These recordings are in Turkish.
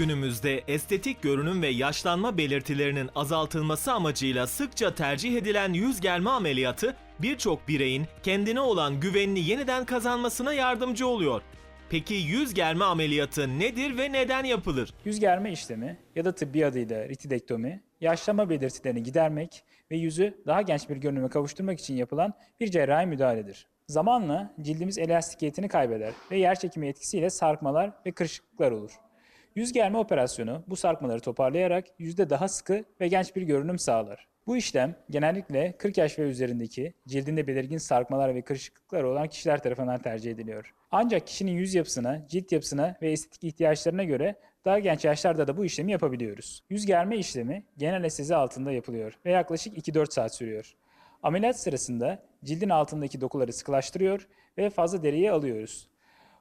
Günümüzde estetik görünüm ve yaşlanma belirtilerinin azaltılması amacıyla sıkça tercih edilen yüz germe ameliyatı birçok bireyin kendine olan güvenini yeniden kazanmasına yardımcı oluyor. Peki yüz germe ameliyatı nedir ve neden yapılır? Yüz germe işlemi ya da tıbbi adıyla ritidektomi, yaşlanma belirtilerini gidermek ve yüzü daha genç bir görünüme kavuşturmak için yapılan bir cerrahi müdahaledir. Zamanla cildimiz elastikiyetini kaybeder ve yerçekimi etkisiyle sarkmalar ve kırışıklıklar olur. Yüz germe operasyonu bu sarkmaları toparlayarak yüzde daha sıkı ve genç bir görünüm sağlar. Bu işlem genellikle 40 yaş ve üzerindeki cildinde belirgin sarkmalar ve kırışıklıklar olan kişiler tarafından tercih ediliyor. Ancak kişinin yüz yapısına, cilt yapısına ve estetik ihtiyaçlarına göre daha genç yaşlarda da bu işlemi yapabiliyoruz. Yüz germe işlemi genel anestezi altında yapılıyor ve yaklaşık 2-4 saat sürüyor. Ameliyat sırasında cildin altındaki dokuları sıkılaştırıyor ve fazla deriyi alıyoruz.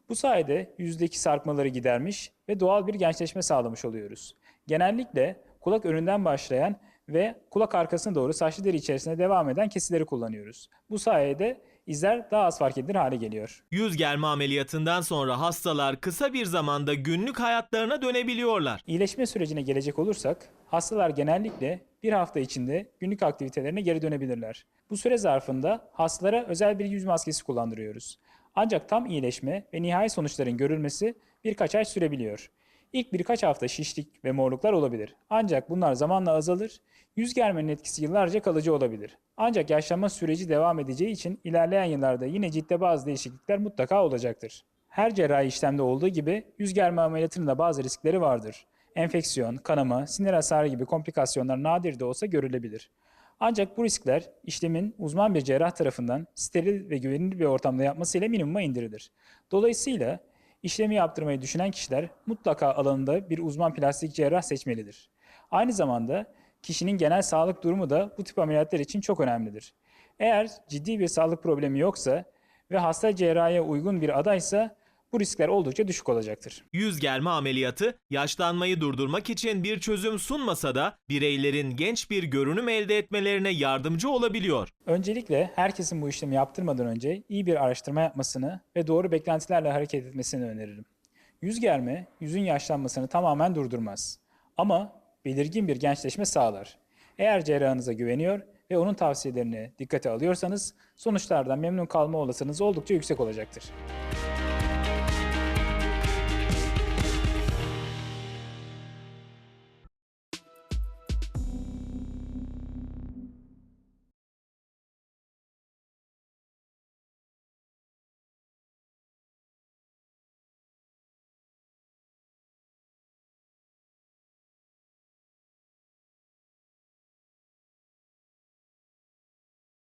Bu sayede yüzdeki sarkmaları gidermiş ve doğal bir gençleşme sağlamış oluyoruz. Genellikle kulak önünden başlayan ve kulak arkasına doğru saçlı deri içerisinde devam eden kesileri kullanıyoruz. Bu sayede izler daha az fark edilir hale geliyor. Yüz germe ameliyatından sonra hastalar kısa bir zamanda günlük hayatlarına dönebiliyorlar. İyileşme sürecine gelecek olursak, hastalar genellikle bir hafta içinde günlük aktivitelerine geri dönebilirler. Bu süre zarfında hastalara özel bir yüz maskesi kullandırıyoruz. Ancak tam iyileşme ve nihai sonuçların görülmesi birkaç ay sürebiliyor. İlk birkaç hafta şişlik ve morluklar olabilir. Ancak bunlar zamanla azalır, yüz germenin etkisi yıllarca kalıcı olabilir. Ancak yaşlanma süreci devam edeceği için ilerleyen yıllarda yine ciltte bazı değişiklikler mutlaka olacaktır. Her cerrahi işlemde olduğu gibi yüz germe ameliyatının da bazı riskleri vardır. Enfeksiyon, kanama, sinir hasarı gibi komplikasyonlar nadir de olsa görülebilir. Ancak bu riskler işlemin uzman bir cerrah tarafından steril ve güvenilir bir ortamda yapmasıyla minimuma indirilir. Dolayısıyla işlemi yaptırmayı düşünen kişiler mutlaka alanında bir uzman plastik cerrah seçmelidir. Aynı zamanda kişinin genel sağlık durumu da bu tip ameliyatlar için çok önemlidir. Eğer ciddi bir sağlık problemi yoksa ve hasta cerrahiye uygun bir adaysa bu riskler oldukça düşük olacaktır. Yüz germe ameliyatı yaşlanmayı durdurmak için bir çözüm sunmasa da bireylerin genç bir görünüm elde etmelerine yardımcı olabiliyor. Öncelikle herkesin bu işlemi yaptırmadan önce iyi bir araştırma yapmasını ve doğru beklentilerle hareket etmesini öneririm. Yüz germe, yüzün yaşlanmasını tamamen durdurmaz. Ama belirgin bir gençleşme sağlar. Eğer cerrahınıza güveniyor ve onun tavsiyelerini dikkate alıyorsanız sonuçlardan memnun kalma olasılığınız oldukça yüksek olacaktır.